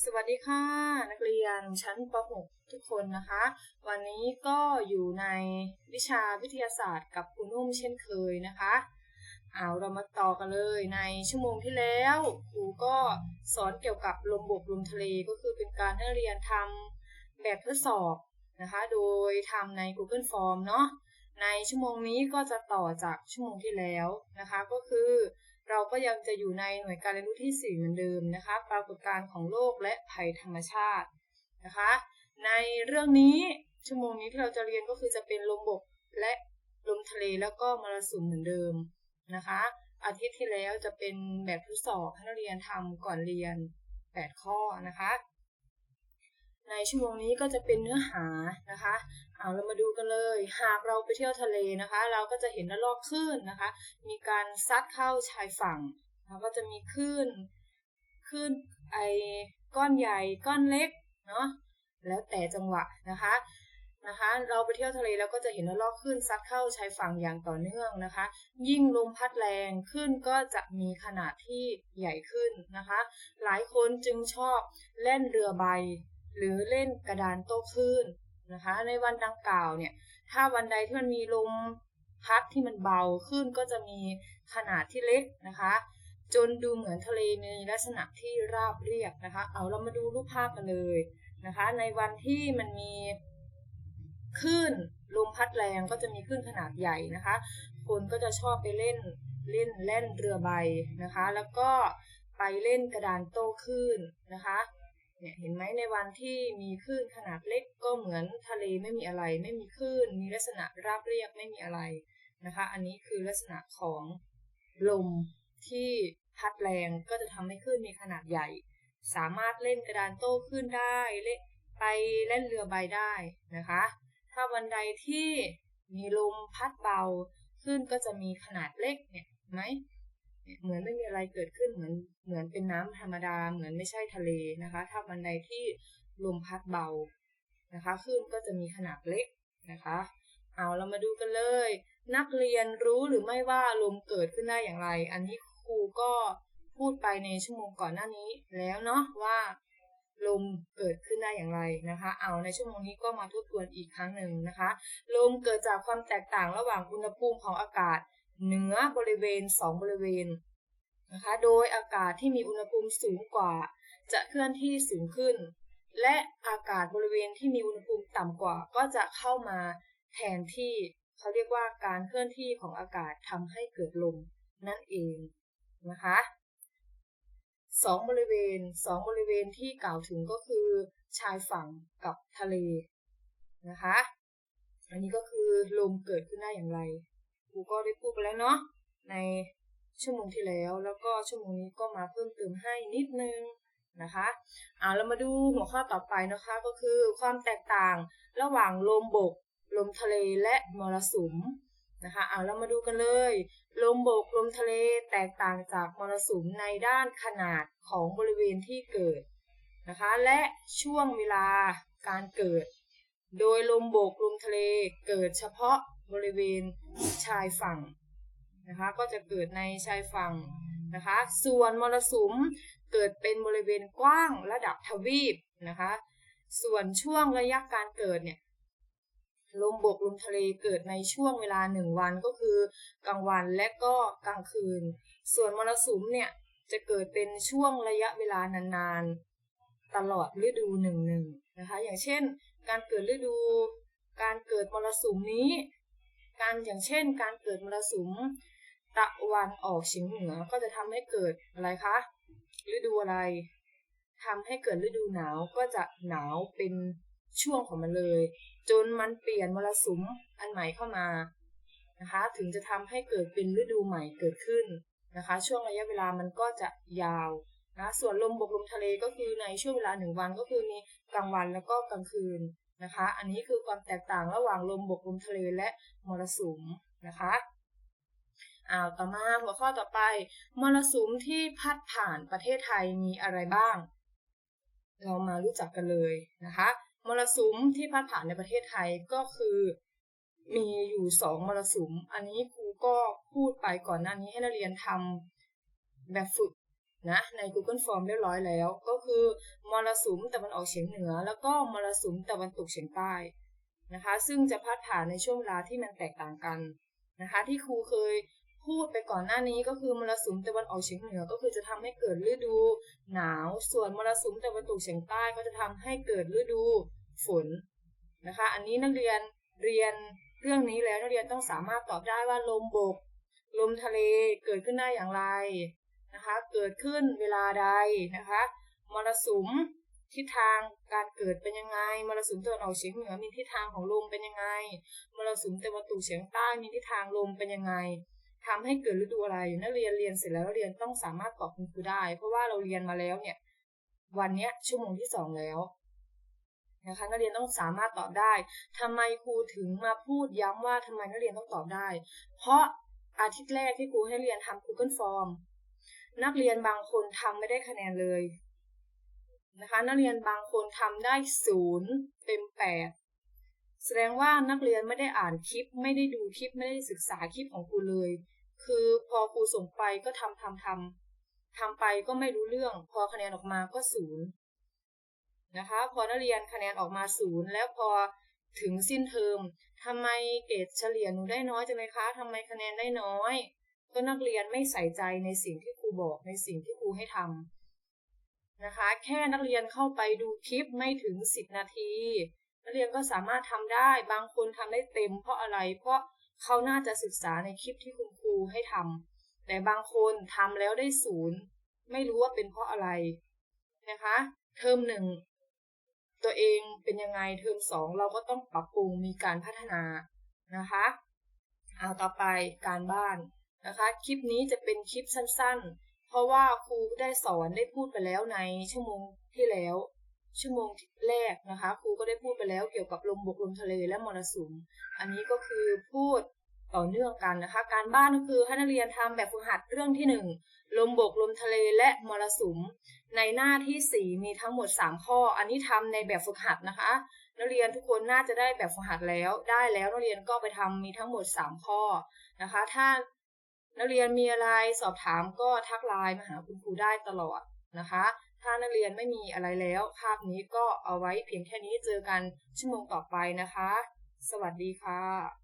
สวัสดีค่ะ นักเรียนชั้นป .6 ทุกคนนะคะ วันนี้ก็อยู่ในวิชาวิทยาศาสตร์กับครูนุ่มเช่นเคยนะคะเอาเรามาต่อกันเลยในชั่วโมงที่แล้วครูก็สอนเกี่ยวกับลมบกลมทะเลก็คือเป็นการให้เรียนทำแบบทดสอบนะคะ โดยทำใน Google Form เนาะในชั่วโมงนี้ก็จะต่อจากชั่วโมงที่แล้วนะคะ ก็คือ เราก็ยังจะอยู่ในหน่วยการเรียนรู้ที่ 4 เหมือนเดิมนะคะ ปรากฏการณ์ของโลกและภัยธรรมชาตินะคะ ในเรื่องนี้ชั่วโมงนี้ที่เราจะเรียนก็คือจะเป็นลมบกและลมทะเลแล้วก็มรสุมเหมือนเดิมนะคะ อาทิตย์ที่แล้วจะเป็นแบบทดสอบให้นักเรียนทำก่อนเรียน 8 ข้อนะคะ ในชั่วโมงนี้ก็จะเป็นเนื้อหานะคะ เอาเรามาดูกันเลย หากเราไปเที่ยวทะเลนะคะ เราก็จะเห็นระลอกคลื่นนะคะ มีการซัดเข้าชายฝั่งแล้วก็จะมีคลื่นคลื่นไอก้อนใหญ่ก้อนเล็กเนาะแล้วแต่จังหวะนะคะนะคะ เราไปเที่ยวทะเลแล้วก็จะเห็นระลอกคลื่นซัดเข้าชายฝั่งอย่างต่อเนื่องนะคะ ยิ่งลมพัดแรงขึ้นก็จะมีขนาดที่ใหญ่ขึ้นนะคะ หลายคนจึงชอบเล่นเรือใบ หรือเล่นกระดานโต้คลื่นนะคะ ในวันดังกล่าวเนี่ย ถ้าวันใดที่มันมีลมพัดที่มันเบาขึ้นก็จะมีขนาดที่เล็กนะคะ จนดูเหมือนทะเลมีลักษณะที่ราบเรียบนะคะ เอาเรามาดูรูปภาพกันเลยนะคะ ในวันที่มันมีคลื่นลมพัดแรงก็จะมีคลื่นขนาดใหญ่นะคะ คนก็จะชอบไปเล่นเล่นเล่นเรือใบนะคะ แล้วก็ไปเล่นกระดานโต้คลื่นนะคะ เนี่ยเห็นไหมในวันที่มีคลื่นขนาดเล็กก็เหมือนทะเลไม่มีอะไร ไม่มีคลื่น มีลักษณะราบเรียบไม่มีอะไรนะคะ อันนี้คือลักษณะของลมที่พัดแรงก็จะทำให้คลื่นมีขนาดใหญ่ สามารถเล่นกระดานโต้คลื่นได้เล่นไปเล่นเรือใบได้นะคะ ถ้าวันใดที่มีลมพัดเบาคลื่นก็จะมีขนาดเล็กเนี่ยไหม เหมือนไม่มีอะไรเกิดขึ้นเหมือนเหมือนเป็นน้ำธรรมดา เหมือนไม่ใช่ทะเลนะคะ ถ้าวันใดที่ลมพัดเบานะคะคลื่นก็จะมีขนาดเล็กนะคะ เอาเรามาดูกันเลย นักเรียนรู้หรือไม่ว่าลมเกิดขึ้นได้อย่างไร อันนี้ครูก็พูดไปในชั่วโมงก่อนหน้านี้แล้วเนาะว่าลมเกิดขึ้นได้อย่างไรนะคะ เอาในชั่วโมงนี้ก็มาทบทวนอีกครั้งหนึ่งนะคะ ลมเกิดจากความแตกต่างระหว่างอุณหภูมิของอากาศ เหนือบริเวณ 2 บริเวณนะคะ โดยอากาศที่มีอุณหภูมิสูงกว่า จะเคลื่อนที่สูงขึ้น และอากาศบริเวณที่มีอุณหภูมิต่ำกว่า ก็จะเข้ามาแทนที่เขาเรียกว่าการเคลื่อนที่ของอากาศทำให้เกิดลมนั่นเองนะคะสองบริเวณสองบริเวณที่กล่าวถึงก็คือ ชายฝั่งกับทะเลนะคะ อันนี้ก็คือลมเกิดขึ้นได้อย่างไร ครูก็ได้พูดไปแล้วเนาะในชั่วโมงที่แล้ว แล้วก็ชั่วโมงนี้ก็มาเพิ่มเติมให้นิดนึงนะคะเอาเรามาดูหัวข้อต่อไปนะคะก็คือความแตกต่างระหว่างลมบก ลมทะเลและมรสุมนะคะเอาเรามาดูกันเลย ลมบกลมทะเลแตกต่างจากมรสุมในด้านขนาดของบริเวณที่เกิดนะคะ และช่วงเวลาการเกิด โดยลมบกลมทะเลเกิดเฉพาะ บริเวณชายฝั่งนะคะก็จะเกิดในชายฝั่งนะคะส่วนมรสุมเกิดเป็นบริเวณกว้างระดับทวีปนะคะส่วนช่วงระยะการเกิดเนี่ยลมบกลมทะเลเกิดในช่วงเวลาหนึ่งวันก็คือกลางวันและก็กลางคืน ส่วนมรสุมเนี่ยจะเกิดเป็นช่วงระยะเวลานานๆ ตลอดฤดูหนึ่งหนึ่งนะคะ อย่างเช่น การเกิดฤดู การเกิดมรสุมนี้ การอย่างเช่น การเกิดมรสุมตะวันออกเฉียงเหนือก็จะทำให้เกิดอะไรคะฤดูอะไรทำให้เกิดฤดูหนาวก็จะหนาวเป็นช่วงของมันเลย จนมันเปลี่ยนมรสุมอันใหม่เข้ามานะคะ ถึงจะทำให้เกิดเป็นฤดูใหม่เกิดขึ้นนะคะ ช่วงระยะเวลามันก็จะยาว นะส่วนลมบกลมทะเลก็คือในช่วงเวลาหนึ่งวันก็คือมีกลางวันแล้วก็กลางคืนนะคะ อันนี้คือความแตกต่างระหว่างลมบกลมทะเลและมรสุมนะคะอ้าวต่อมาหัวข้อต่อไป มรสุมที่พัดผ่านประเทศไทยมีอะไรบ้าง เรามารู้จักกันเลยนะคะ มรสุมที่พัดผ่านในประเทศไทยก็คือมีอยู่สองมรสุม อันนี้ครูก็พูดไปก่อนหน้านี้ให้นักเรียนทำแบบฝึก นะใน Google Form เรียบร้อยแล้ว ก็คือมรสุมตะวันออกเฉียงเหนือ แล้วก็มรสุมตะวันตกเฉียงใต้นะคะ ซึ่งจะพัดผ่านในช่วงเวลาที่มันแตกต่างกันนะคะ ที่ครูเคยพูดไปก่อนหน้านี้ก็คือมรสุมตะวันออกเฉียงเหนือ ก็คือจะทำให้เกิดฤดูหนาว ส่วนมรสุมตะวันตกเฉียงใต้ก็จะทำให้เกิดฤดูฝนนะคะ อันนี้นักเรียนเรียนเรื่องนี้แล้วนักเรียนต้องสามารถตอบได้ว่าลมบก ลมทะเลเกิดขึ้นได้อย่างไร นะคะ เกิดขึ้นเวลาใดนะคะ มรสุมทิศทางการเกิดเป็นยังไง มรสุมตะวันออกเฉียงเหนือมีทิศทางของลมเป็นยังไง มรสุมตะวันตกเฉียงใต้มีทิศทางลมเป็นยังไงทำให้เกิดฤดูอะไร นักเรียนเรียนเสร็จแล้วเรียนต้องสามารถตอบคุณครูได้ เพราะว่าเราเรียนมาแล้วเนี่ย วันเนี้ยชั่วโมงที่สองแล้วนะคะนักเรียนต้องสามารถตอบได้ทำไมครูถึงมาพูดย้ำว่าทำไมนักเรียนต้องตอบได้ เพราะอาทิตย์แรกที่ครูให้เรียนทำ Google Form นักเรียนบางคนทำไม่ได้คะแนนเลยนะคะ นักเรียนบางคนทำได้ศูนย์เต็มแปดแสดงว่านักเรียนไม่ได้อ่านคลิป ไม่ได้ดูคลิปไม่ได้ศึกษาคลิปของครูเลย คือพอครูส่งไปก็ทำทำทำทำไปก็ไม่รู้เรื่อง พอคะแนนออกมาก็ศูนย์นะคะ พอนักเรียนคะแนนออกมาศูนย์แล้วพอถึงสิ้นเทอมทำไมเกรดเฉลี่ยหนูได้น้อยจังเลยคะทำไมคะแนนได้น้อย ก็นักเรียนไม่ใส่ใจในสิ่งที่ บอกในสิ่งที่ครูให้ทำนะคะ แค่นักเรียนเข้าไปดูคลิปไม่ถึง 10 นาที นักเรียนก็สามารถทำได้ บางคนทำได้เต็มเพราะอะไร เพราะเขาน่าจะศึกษาในคลิปที่คุณครูให้ทำแต่บางคนทำแล้วได้ศูนย์ ไม่รู้ว่าเป็นเพราะอะไรนะคะ เทอมหนึ่งตัวเองเป็นยังไงเทอมสองเราก็ต้องปรับปรุงมีการพัฒนานะคะ เอาต่อไปการบ้าน นะคะ คลิปนี้จะเป็นคลิปสั้นๆ เพราะว่าครูได้สอนได้พูดไปแล้วในชั่วโมงที่แล้ว ชั่วโมงแรกนะคะ ครูก็ได้พูดไปแล้วเกี่ยวกับลมบกลมทะเลและมรสุม อันนี้ก็คือพูดต่อเนื่องกันนะคะ การบ้านก็คือให้นักเรียนทำแบบฝึกหัดเรื่องที่หนึ่งลมบกลมทะเลและมรสุม ในหน้าที่ 4 มีทั้งหมด 3 ข้อ อันนี้ทำในแบบฝึกหัดนะคะ นักเรียนทุกคนน่าจะได้แบบฝึกหัดแล้ว ได้แล้วนักเรียนก็ไปทำมีทั้งหมด 3 ข้อนะคะ ถ้า นักเรียนมีอะไรสอบถามก็ทักไลน์มาหาคุณครูได้ตลอดนะคะ ถ้านักเรียนไม่มีอะไรแล้วคาบนี้ก็เอาไว้เพียงแค่นี้เจอกันชั่วโมงต่อไปนะคะ สวัสดีค่ะ